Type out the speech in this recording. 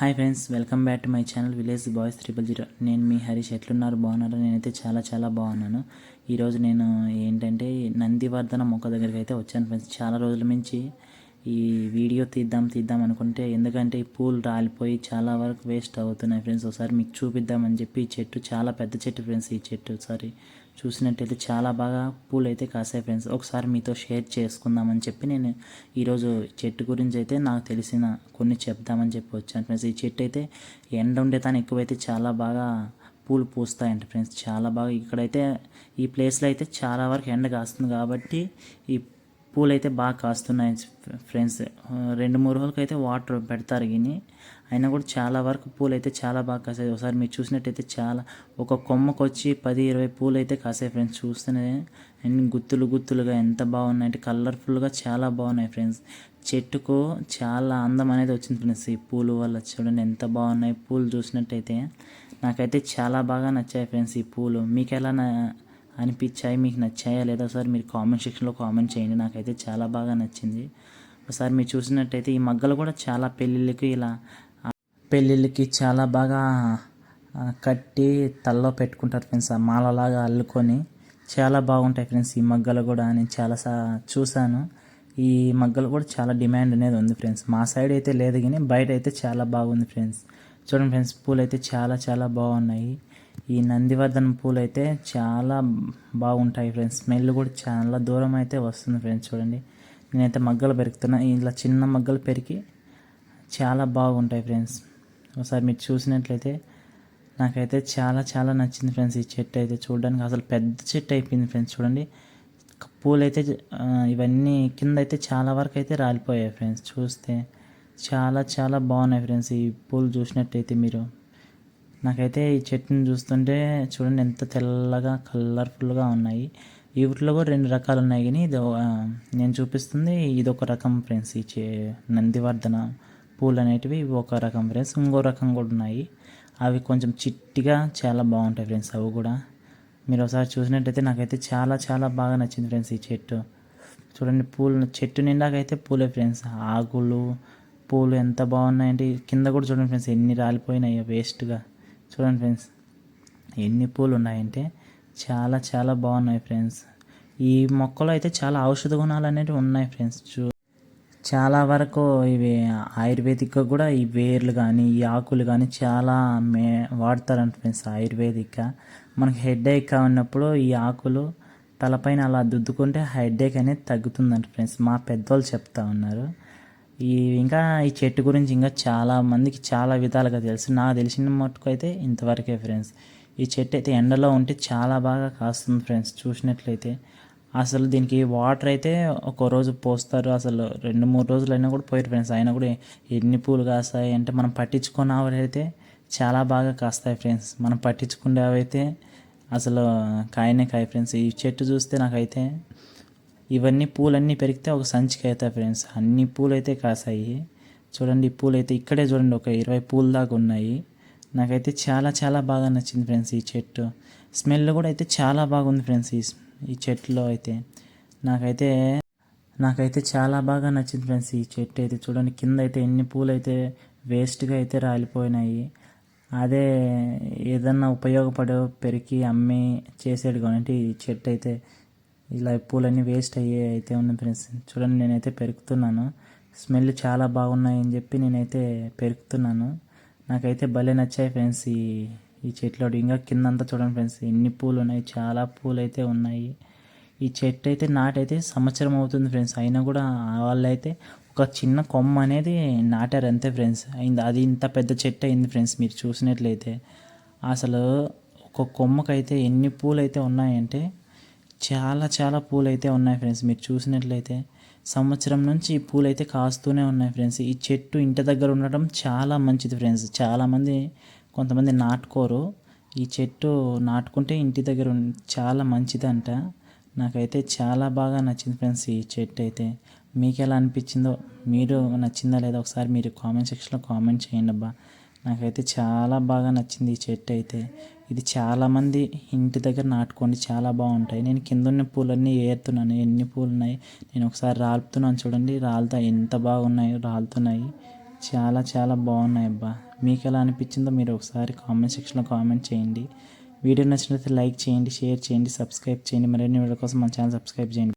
Hi friends welcome back to my channel village boys triple zero. నేను మీ హరీష్ ఎట్లున్నారు? బాగున్నారు? నేనైతే చాలా చాలా బాగున్నాను. ఈరోజు నేను ఏంటంటే నందివర్ధన మొక్క దగ్గరికి అయితే వచ్చాను ఫ్రెండ్స్. చాలా రోజుల నుంచి ఈ వీడియో తీద్దాం తీద్దాం అనుకుంటే ఎందుకంటే ఈ పూలు రాలిపోయి చాలా వరకు వేస్ట్ అవుతున్నాయి ఫ్రెండ్స్ ఒకసారి మీకు చూపిద్దామని చెప్పి ఈ చెట్టు చాలా పెద్ద చెట్టు ఫ్రెండ్స్ ఈ చెట్టు ఒకసారి చూసినట్టయితే చాలా బాగా పూలు అయితే కాసాయి ఫ్రెండ్స్ ఒకసారి మీతో షేర్ చేసుకుందామని చెప్పి నేను ఈరోజు చెట్టు గురించి అయితే నాకు తెలిసిన కొన్ని చెప్దామని చెప్పి వచ్చాను ఫ్రెండ్స్ ఈ చెట్టు అయితే ఎండ ఉండే తాను ఎక్కువైతే చాలా బాగా పూలు పూస్తాయంట ఫ్రెండ్స్ చాలా బాగా ఇక్కడైతే ఈ ప్లేస్లో అయితే చాలా వరకు ఎండ కాస్తుంది కాబట్టి ఈ పూలు అయితే బాగా కాస్తున్నాయి ఫ్రెండ్స్. రెండు మూడు రోజులకి అయితే వాటర్ పెడతారు గిని అయినా కూడా చాలా వరకు పూలు అయితే చాలా బాగా కాసాయి. ఒకసారి మీరు చూసినట్టయితే చాలా ఒక కొమ్మకు వచ్చి పది ఇరవై పూలు అయితే కాసాయి ఫ్రెండ్స్. చూస్తేనే అండ్ గుత్తులు గుత్తులుగా ఎంత బాగున్నాయి. అంటే కలర్ఫుల్గా చాలా బాగున్నాయి ఫ్రెండ్స్. చెట్టుకు చాలా అందం అనేది వచ్చింది ఫ్రెండ్స్ ఈ పూలు వల్ల. చూడండి ఎంత బాగున్నాయి పూలు చూసినట్టయితే. నాకైతే చాలా బాగా నచ్చాయి ఫ్రెండ్స్ ఈ పూలు. మీకు ఎలా నా- అనిపించాయి మీకు నచ్చాయా లేదా సార్? మీరు కామెంట్ సెక్షన్లో కామెంట్ చేయండి. నాకైతే చాలా బాగా నచ్చింది. ఒకసారి మీరు చూసినట్టయితే ఈ మగ్గలు కూడా చాలా పెళ్ళిళ్ళకి ఇలా పెళ్ళిళ్ళకి చాలా బాగా కట్టి తల్లో పెట్టుకుంటారు ఫ్రెండ్స్. ఆ మాలలాగా అల్లుకొని చాలా బాగుంటాయి ఫ్రెండ్స్ ఈ మగ్గలు కూడా నేను చాలా సా చూశాను. ఈ మగ్గలు కూడా చాలా డిమాండ్ అనేది ఉంది ఫ్రెండ్స్. మా సైడ్ అయితే లేదు కానీ బయట అయితే చాలా బాగుంది ఫ్రెండ్స్. చూడండి ఫ్రెండ్స్ పూలు అయితే చాలా చాలా బాగున్నాయి. ఈ నందివర్ధనం పూలు అయితే చాలా బాగుంటాయి ఫ్రెండ్స్. స్మెల్ కూడా చాలా దూరం అయితే వస్తుంది ఫ్రెండ్స్ చూడండి. నేనైతే మగ్గలు పెరుగుతున్నా. ఇలా చిన్న మగ్గలు పెరిగి చాలా బాగుంటాయి ఫ్రెండ్స్. ఒకసారి మీరు చూసినట్లయితే నాకైతే చాలా చాలా నచ్చింది ఫ్రెండ్స్ ఈ చెట్టు అయితే. చూడడానికి అసలు పెద్ద చెట్టు అయిపోయింది ఫ్రెండ్స్ చూడండి. పూలు అయితే ఇవన్నీ కింద అయితే చాలా వరకు అయితే రాలిపోయాయి ఫ్రెండ్స్. చూస్తే చాలా చాలా బాగున్నాయి ఫ్రెండ్స్ ఈ పూలు చూసినట్టయితే మీరు. నాకైతే ఈ చెట్టుని చూస్తుంటే చూడండి ఎంత తెల్లగా కలర్ఫుల్గా ఉన్నాయి. ఈ వీటిలో కూడా రెండు రకాలు ఉన్నాయి కానీ ఇది నేను చూపిస్తుంది ఇది ఒక రకం ఫ్రెండ్స్ ఈ చే నందివర్ధన పూలు అనేటివి ఒక రకం ఫ్రెండ్స్ ఇంకో రకం కూడా ఉన్నాయి. అవి కొంచెం చిట్టిగా చాలా బాగుంటాయి ఫ్రెండ్స్ అవి కూడా. మీరు ఒకసారి చూసినట్టయితే నాకైతే చాలా చాలా బాగా నచ్చింది ఫ్రెండ్స్ ఈ చెట్టు. చూడండి పూలు చెట్టు నిండాకైతే పూలే ఫ్రెండ్స్ ఆకులు పూలు ఎంత బాగున్నాయంటే కింద కూడా చూడండి ఫ్రెండ్స్ ఎన్ని రాలిపోయినాయో వేస్ట్గా చూడండి ఫ్రెండ్స్ ఎన్ని పూలు ఉన్నాయంటే చాలా చాలా బాగున్నాయి ఫ్రెండ్స్. ఈ మొక్కలో అయితే చాలా ఔషధ గుణాలు అనేవి ఉన్నాయి ఫ్రెండ్స్. చూ చాలా వరకు ఇవి ఆయుర్వేదిక్గా కూడా ఈ వేర్లు కానీ ఈ ఆకులు కానీ చాలా మే వాడతారంట ఫ్రెండ్స్ ఆయుర్వేదిక్గా. మనకి హెడ్ఏక్ ఉన్నప్పుడు ఈ ఆకులు తలపైన అలా దుద్దుకుంటే హెడ్ఏక్ అనేది తగ్గుతుందంట ఫ్రెండ్స్. మా పెద్దవాళ్ళు చెప్తా ఉన్నారు. ఈ ఇంకా ఈ చెట్టు గురించి ఇంకా చాలా మందికి చాలా విధాలుగా తెలుసు. నాకు తెలిసిన మటుకు అయితే ఇంతవరకే ఫ్రెండ్స్ ఈ చెట్టు అయితే ఎండలో ఉంటే చాలా బాగా కాస్తుంది ఫ్రెండ్స్ చూసినట్లయితే అసలు దీనికి వాటర్ అయితే ఒక రోజు పోస్తారు. అసలు రెండు మూడు రోజులు అయినా కూడా పోయారు ఫ్రెండ్స్ అయినా కూడా ఎన్ని పూలు కాస్తాయి అంటే మనం పట్టించుకున్న అయితే చాలా బాగా కాస్తాయి ఫ్రెండ్స్ మనం పట్టించుకునేవైతే అసలు కాయనే కాయ ఫ్రెండ్స్ ఈ చెట్టు చూస్తే నాకైతే ఇవన్నీ పూలన్నీ పెరిగితే ఒక సంచికి అవుతాయి ఫ్రెండ్స్. అన్ని పూలు అయితే కాసాయి. చూడండి పూలైతే పూలు అయితే ఇక్కడే చూడండి ఒక ఇరవై పూల దాకా ఉన్నాయి. నాకైతే చాలా చాలా బాగా నచ్చింది ఫ్రెండ్స్ ఈ చెట్టు. స్మెల్ కూడా అయితే చాలా బాగుంది ఫ్రెండ్స్ ఈ ఈ చెట్టులో అయితే. నాకైతే నాకైతే చాలా బాగా నచ్చింది ఫ్రెండ్స్ ఈ చెట్టు అయితే. చూడండి కింద అయితే ఎన్ని పూలు అయితే వేస్ట్గా అయితే రాలిపోయినాయి. అదే ఏదన్నా ఉపయోగపడే పెరికి అమ్మి చేసేది కానీ ఈ చెట్టు అయితే ఇలా పూలన్నీ వేస్ట్ అయ్యే అయితే ఉన్నాయి ఫ్రెండ్స్. చూడండి నేనైతే పెరుకుతున్నాను. స్మెల్ చాలా బాగున్నాయని చెప్పి నేనైతే పెరుకుతున్నాను. నాకైతే భలే నచ్చాయి ఫ్రెండ్స్ ఈ ఈ చెట్లో. ఇంకా కిందంతా చూడండి ఫ్రెండ్స్ ఎన్ని పూలు ఉన్నాయి చాలా పూలు అయితే ఉన్నాయి. ఈ చెట్టు అయితే నాటైతే సంవత్సరం అవుతుంది ఫ్రెండ్స్. అయినా కూడా వాళ్ళైతే ఒక చిన్న కొమ్మ అనేది నాటారు అంతే ఫ్రెండ్స్. అయింది అది ఇంత పెద్ద చెట్టు అయింది ఫ్రెండ్స్ మీరు చూసినట్లయితే. అసలు ఒక కొమ్మకైతే ఎన్ని పూలు అయితే ఉన్నాయంటే చాలా చాలా పూలు అయితే ఉన్నాయి ఫ్రెండ్స్. మీరు చూసినట్లయితే సంవత్సరం నుంచి ఈ పూలు అయితే కాస్తూనే ఉన్నాయి ఫ్రెండ్స్. ఈ చెట్టు ఇంటి దగ్గర ఉండటం చాలా మంచిది ఫ్రెండ్స్. చాలామంది కొంతమంది నాటుకోరు. ఈ చెట్టు నాటుకుంటే ఇంటి దగ్గర చాలా మంచిదంట. నాకైతే చాలా బాగా నచ్చింది ఫ్రెండ్స్ ఈ చెట్టు అయితే మీకు ఎలా అనిపించిందో మీరు నచ్చిందా లేదా ఒకసారి మీరు కామెంట్ సెక్షన్లో కామెంట్ చేయండి అబ్బా నాకైతే చాలా బాగా నచ్చింది ఈ చెట్టు అయితే ఇది చాలామంది ఇంటి దగ్గర నాటుకోండి చాలా బాగుంటాయి. నేను కింద ఉన్న పూలన్నీ ఏరుతున్నాను. ఎన్ని పూలు ఉన్నాయి నేను ఒకసారి రాలుపుతున్నాను చూడండి. రాలుతా ఎంత బాగున్నాయో రాలుతున్నాయి. చాలా చాలా బాగున్నాయి అబ్బా. మీకు ఎలా అనిపించిందో మీరు ఒకసారి కామెంట్ సెక్షన్లో కామెంట్ చేయండి. వీడియో నచ్చినట్లయితే లైక్ చేయండి షేర్ చేయండి సబ్స్క్రైబ్ చేయండి. మరిన్ని వీడియో కోసం మన ఛానల్ సబ్స్క్రైబ్ చేయండి.